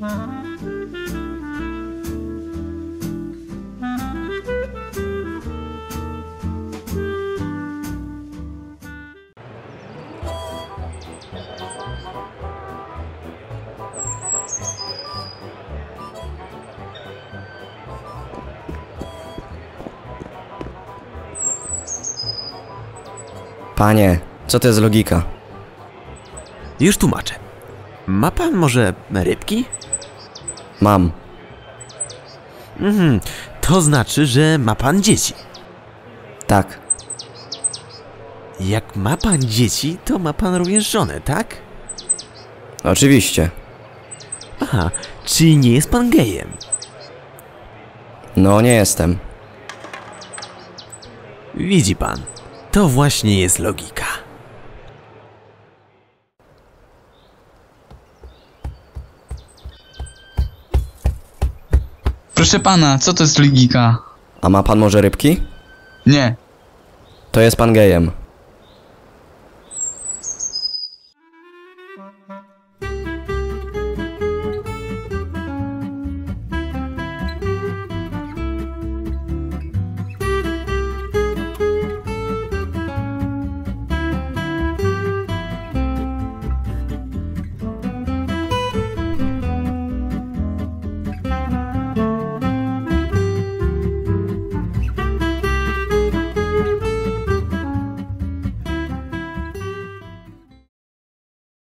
Panie, co to jest logika? Już tłumaczę. Ma pan może rybki? Mam. Mhm, to znaczy, że ma pan dzieci. Tak. Jak ma pan dzieci, to ma pan również żonę, tak? Oczywiście. Aha, czyli nie jest pan gejem. No, nie jestem. Widzi pan, to właśnie jest logika. Proszę pana, co to jest logika? A ma pan może rybki? Nie. To jest pan gejem.